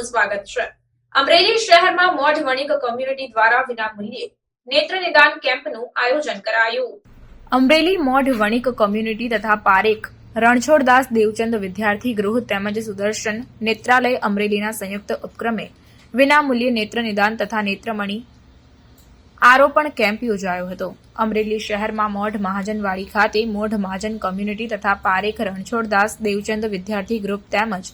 આપનું સ્વાગત છે. અમરેલી શહેરમાં મોઢ વણિક કોમ્યુનિટી દ્વારા વિનામૂલ્યે નેત્ર નિદાન કેમ્પનું આયોજન કરાયું. અમરેલી મોઢ વણિક કોમ્યુનિટી તથા પારેખ રણછોડદાસ દેવચંદ વિદ્યાર્થી ગૃહ તેમજ સુદર્શન નેત્રાલય અમરેલીના સંયુક્ત ઉપક્રમે વિનામૂલ્યે નેત્ર નિદાન તથા નેત્રમણી આરોપણ કેમ્પ યોજાયો હતો. અમરેલી શહેરમાં મોઢ મહાજનવાડી ખાતે મોઢ મહાજન કમ્યુનિટી તથા પારેખ રણછોડદાસ દેવચંદ વિદ્યાર્થી ગ્રુપ તેમજ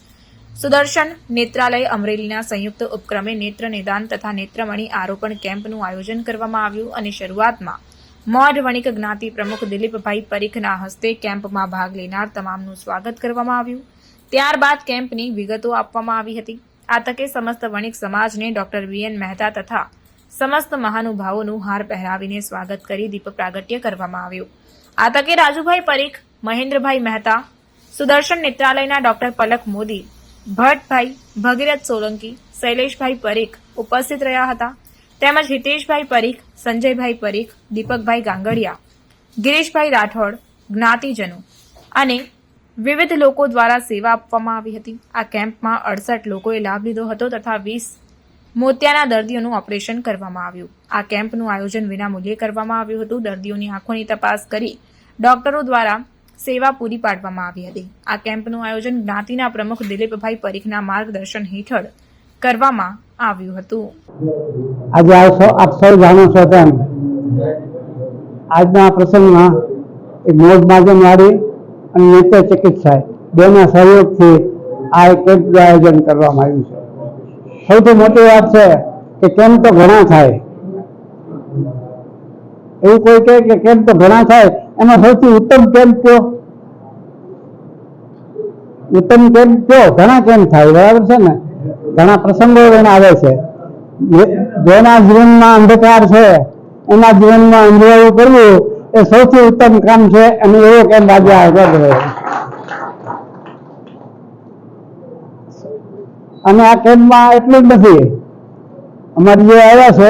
સુદર્શન નેત્રાલય અમરેલીના સંયુક્ત ઉપક્રમે નેત્ર નિદાન તથા નેત્રમણી આરોપણ કેમ્પનું આયોજન કરવામાં આવ્યું અને શરૂઆતમાં મોઢ વણિક જ્ઞાતિ પ્રમુખ દિલીપભાઈ પરીખના હસ્તે કેમ્પમાં ભાગ લેનાર તમામનું સ્વાગત કરવામાં આવ્યું. ત્યારબાદ કેમ્પની વિગતો આપવામાં આવી હતી. આ તકે સમસ્ત વણિક સમાજને ડોક્ટર વીએન મહેતા તથા સમસ્ત મહાનુભાવોનું હાર પહેરાવીને સ્વાગત કરી દીપ પ્રાગટ્ય કરવામાં આવ્યું. આ તકે રાજુભાઈ પરીખ, મહેન્દ્રભાઈ મહેતા, સુદર્શન નેત્રાલયના ડોક્ટર પલક મોદી ભટ્ટભાઈ, ભગીરથ સોલંકી, શૈલેષભાઈ પરીખ ઉપસ્થિત રહ્યા હતા. તેમજ હિતેશભાઈ પરીખ, સંજયભાઈ પરીખ, દીપકભાઈ ગાંગડિયા, ગિરીશભાઈ રાઠોડ, જ્ઞાતિજનો અને વિવિધ લોકો દ્વારા સેવા આપવામાં આવી હતી. આ કેમ્પમાં અડસઠ લોકોએ લાભ લીધો હતો તથા વીસ મોતિયાના દર્દીઓનું ઓપરેશન કરવામાં આવ્યું. આ કેમ્પનું આયોજન વિનામૂલ્યે કરવામાં આવ્યું હતું. દર્દીઓની આંખોની તપાસ કરી ડોક્ટરો દ્વારા સેવા પૂરી પાડવામાં આવી હતી. આ કેમ્પનું આયોજન જ્ઞાતિના પ્રમુખ દિલીપભાઈ પરીખના માર્ગદર્શન હેઠળ કરવામાં આવ્યું હતું. આજે આપ સૌ જાણો છો તેમ, આજના પ્રસંગમાં એક મોજ વાળી અને નેત્ર ચિકિત્સા બેના સહયોગથી આ એક કેમ્પનું આયોજન કરવામાં આવ્યું છે. સૌથી મોટી વાત છે કે કેમ્પ તો ઘણા થાય. એવું કોઈ કહે કે કેમ્પ તો ઘણા થાય એમાં સૌથી ઉત્તમ કેમ કયો? ઉત્તમ કેમ કયો? ઘણા કેમ્પ થાય, બરાબર છે ને? ઘણા પ્રસંગો એને આવે છે. જેના જીવનમાં અંધકાર છે, એના જીવનમાં અંજવાળું કરવું એ સૌથી ઉત્તમ કામ છે, અને એવો કેમ આજે આગળ રહ્યો? અને આ કેમ્પમાં એટલું જ નથી? અમારે જે આવ્યા છે,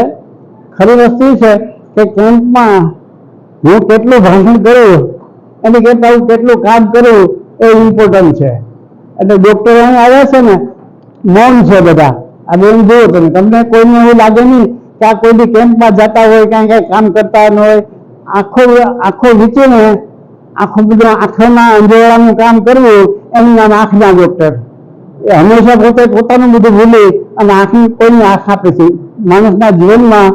ખરી વસ્તુ છે કે કેમ્પમાં હું કેટલું ભાષણ કરું એની કરતા હું કેટલું કામ કરું એ ઇમ્પોર્ટન્ટ છે. એટલે ડોક્ટરો અહીં આવ્યા છે ને મૌન છે બધા. આ બેન જુઓ તમે તમને કોઈને એવું લાગે નહીં કે આ કોઈ બી કેમ્પમાં જતા હોય, ક્યાંય કાંઈ કામ કરતા ન હોય. આખો આખો વીચીને આખું બધું આંખના અંજોળાનું કામ કરવું, એનું નામ આંખના ડોક્ટર એ હંમેશા પોતે પોતાનું બધું ભૂલી અને આંખની કોઈની આંખ આપે છે. માણસના જીવનમાં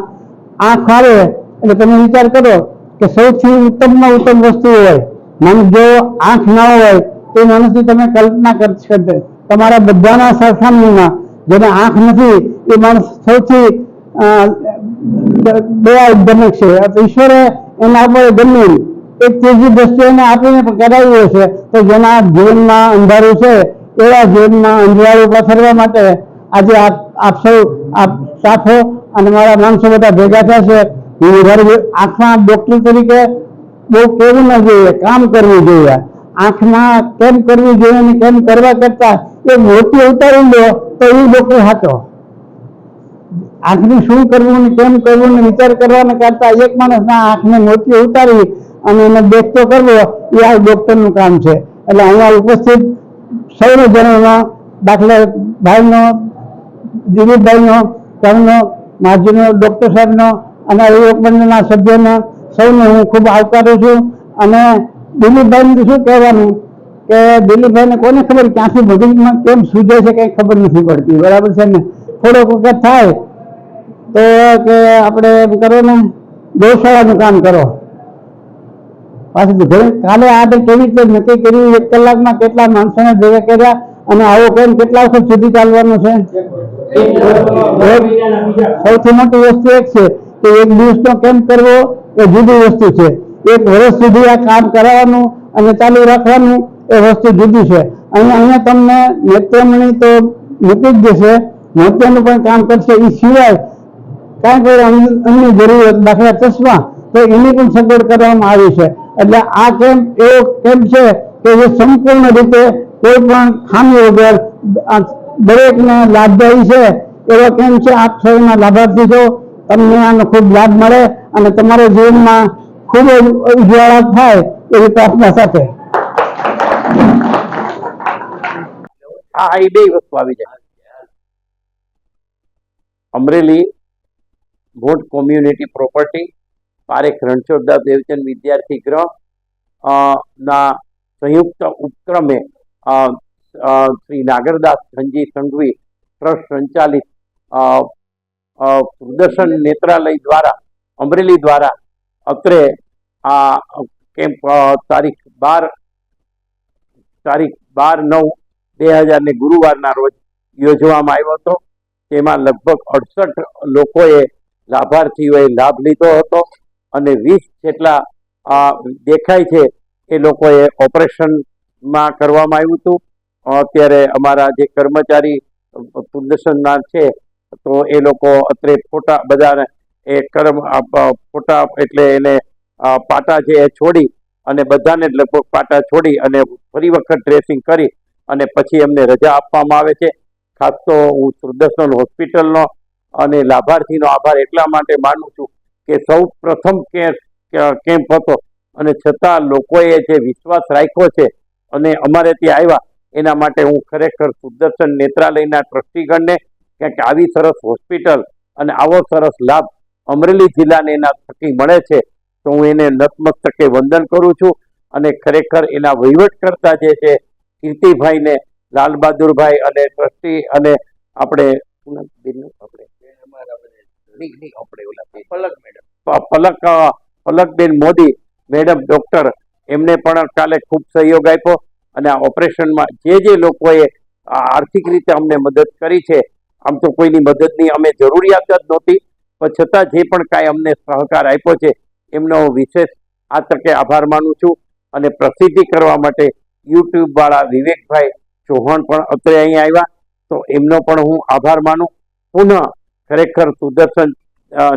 આંખ આવે એટલે તમે વિચાર કરો કે સૌથી ઉત્તમમાં ઉત્તમ વસ્તુ હોય માણસ જો આંખ ના હોય તો એ માણસની તમે કલ્પના કરી તમારા બધાના સરખામણીમાં જેને આંખ નથી એ માણસ સૌથી અ, દયાજનક છે. ઈશ્વરે એના આપણે ગમ્યું એક ત્રીજી દ્રષ્ટિ એને આપીને કરાવ્યું હશે તો જેના જીવનમાં અંધારું છે એવા જીવનમાં અંધારું પસરવા માટે આજે આપ આપ સૌ આપ સાથો અને મારા માણસો બધા ભેગા થયા આંખના ડોક્ટર તરીકે બહુ કેવું ના જોઈએ, કામ કરવું જોઈએ. આંખમાં કેમ કરવું જોઈએ ને કેમ કરવા કરતા એ મોટી ઉતારી લો તો એ ડોક્ટર હાચો. આંખની શું કરવું ને કેમ કરવું ને વિચાર કરવાને કરતા એક માણસના આંખને મોટી ઉતારી અને એને દેખતો કરવો એ આ ડોક્ટરનું કામ છે. એટલે અહીંયા ઉપસ્થિત સૌને જણોનો દાખલા ભાઈનો, દિલીપભાઈનો, તેમનો, માજીનો, ડોક્ટર સાહેબનો અને યુવક મંડળના સભ્યોને સૌને હું ખૂબ આવકારું છું અને દિલીપભાઈને શું કહેવાનું કે દિલીપભાઈને કોને ખબર ક્યાંથી મગજમાં કેમ સૂજે છે કંઈ ખબર નથી પડતી બરાબર છે ને? થોડોક વખત થાય તો કે આપણે એમ કરો ને ગૌશાળાનું કામ કરો. પાછું કાલે આપણે કેવી રીતે નક્કી કર્યું એક કલાકમાં કેટલા માણસોને ભેગા કર્યા અને આવો કેમ કેટલા વખત સુધી ચાલવાનું છે? સૌથી મોટી વસ્તુ એક છે કે એક દિવસનો કેમ્પ કરવો? એ જુદી વસ્તુ છે. એક વર્ષ સુધી આ કામ કરાવવાનું અને ચાલુ રાખવાનું એ વસ્તુ જુદી છે. અને અહીંયા તમને નેત્રમણી તો મૂકી જ દેશે. નૃત્યનું પણ કામ કરશે એ સિવાય કાંઈ કોઈ અન્ય જરૂરિયાત, દાખલા ચશ્મા, તો એની પણ સગવડ કરવામાં આવી છે. એટલે આ કેમ્પ એવો કેમ્પ છે કે જે સંપૂર્ણ રીતે કોઈ પણ ખામી વગર દરેકને લાભદાયી છે, એવો કેમ્પ છે? આપ સૌના લાભાર્થી છો. તમને આનો ખૂબ લાભ મળે અને તમારા જીવનમાં ખૂબ જ ઉજ્વાળા થાય એવી પ્રાર્થના સાથે. હા એ બે વસ્તુ આવી જાય. અમરેલી ભોટ કોમ્યુનિટી પ્રોપર્ટી, પારેખ રણછોડદાસ દેવચંદ વિદ્યાર્થી ગ્રહ ના સંયુક્ત ઉપક્રમે શ્રી નાગરદાસ ધનજી સંઘવી ટ્રસ્ટ સંચાલિત અ, નેત્રાલય દ્વારા અમરેલી દ્વારા અત્રે આ કેમ્પ તારીખ બાર તારીખ બાર નવ બે હજારને ગુરુવારના રોજ યોજવામાં આવ્યો હતો. તેમાં લગભગ અડસઠ લોકોએ લાભાર્થીઓએ લાભ લીધો હતો અને વીસ જેટલા દેખાય છે એ લોકોએ ઓપરેશનમાં કરવામાં આવ્યું હતું. અત્યારે અમારા જે કર્મચારી પ્રદર્શનના છે તો એ લોકો અત્રે ફોટા બધાને એ કર્મ ફોટા એટલે એને પાટા છે એ છોડી અને બધાને લગભગ પાટા છોડી અને ફરી વખત ડ્રેસિંગ કરી અને પછી એમને રજા આપવામાં આવે છે. ખાસ તો હું સુદર્શન હોસ્પિટલનો અને લાભાર્થીનો આભાર એટલા માટે માનું છું કે સૌ પ્રથમ કેમ્પ હતો અને છતાં લોકોએ જે વિશ્વાસ રાખ્યો છે અને અમારે ત્યાં આવ્યા, એના માટે હું ખરેખર સુદર્શન નેત્રાલયના ટ્રસ્ટીગણને કે આવી સરસ હોસ્પિટલ અને આવો સરસ લાભ અમરેલી જિલ્લાને એના થકી મળે છે તો હું એને નતમસ્તકે વંદન કરું છું. અને ખરેખર એના વહીવટ કરતા જે છે કીર્તિભાઈને લાલબહાદુરભાઈ અને ટ્રસ્ટી અને આપણે પલક પલકબેન મોદી. મેડમ ડોક્ટર એમને પણ કાલે ખૂબ સહયોગ આપ્યો. અને આ ઓપરેશનમાં જે જે લોકોએ આ આર્થિક રીતે અમને મદદ કરી છે આમ તો કોઈની મદદની અમે જરૂરિયાત જ નહોતી, પણ છતાં જે પણ કાંઈ અમને સહકાર આપ્યો છે, એમનો હું વિશેષ આ તકે આભાર માનું છું અને પ્રસિદ્ધિ કરવા માટે યુટ્યુબ વાળા વિવેકભાઈ ચૌહાણ પણ અત્રે અહીં આવ્યા, તો એમનો પણ હું આભાર માનું. પુનઃ ખરેખર સુદર્શન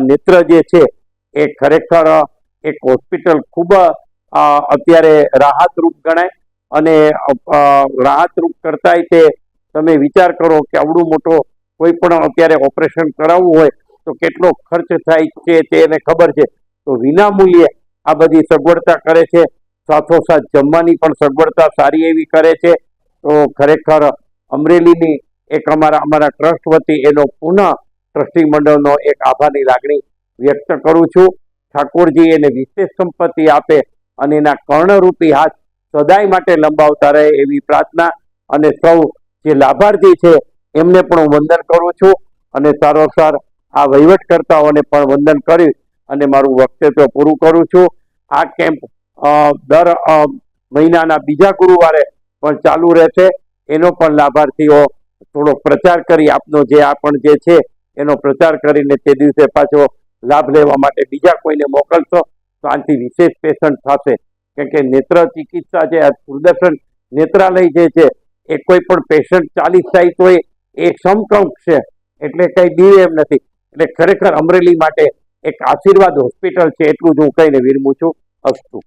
નેત્ર જે છે, એ ખરેખર એક હોસ્પિટલ ખૂબ અત્યારે રાહતરૂપ ગણાય અને રાહતરૂપ કરતાંય તે તમે વિચાર કરો કે આવડું મોટો કોઈ પણ અત્યારે ઓપરેશન કરાવવું હોય તો કેટલો ખર્ચ થાય છે તે એને ખબર છે. તો વિના મૂલ્યે આ બધી સગવડતા કરે છે. સાથોસાથ જમવાની પણ સગવડતા સારી એવી કરે છે. તો ખરેખર અમરેલીની એક અમારા અમારા ટ્રસ્ટ વતી એનો પુનઃ ટ્રસ્ટી મંડળનો એક આભારની લાગણી વ્યક્ત કરું છું. ઠાકોરજી એને વિશેષ સંપત્તિ આપે અને એના કર્ણરૂપી હાથ સદાય માટે લંબાવતા રહે એવી પ્રાર્થના અને સૌ જે લાભાર્થી છે એમને પણ હું વંદન કરું છું અને સારોસાર આ વહીવટકર્તાઓને પણ વંદન કરી અને મારું વક્તવ્ય પૂરું કરું છું. આ કેમ્પ દર મહિનાના બીજા ગુરુવારે પણ ચાલુ રહેશે. એનો પણ લાભાર્થીઓ થોડો પ્રચાર કરી, આપનો જે આ પણ જે છે, એનો પ્રચાર કરીને તે દિવસે પાછો લાભ લેવા માટે બીજા કોઈને મોકલશો, તો આનાથી વિશેષ પેશન્ટ થશે. કેમ કે નેત્ર ચિકિત્સા છે આ સુદર્શન નેત્રાલય જે છે, એ કોઈ પણ પેશન્ટ ચાલીસ થાય તોય એ સમકક્ષ છે. એટલે કંઈ બી એમ નથી. એટલે ખરેખર અમરેલી માટે એક આશીર્વાદ હોસ્પિટલ છે એટલું જ હું કહીને વિરમું છું. અસ્તુ.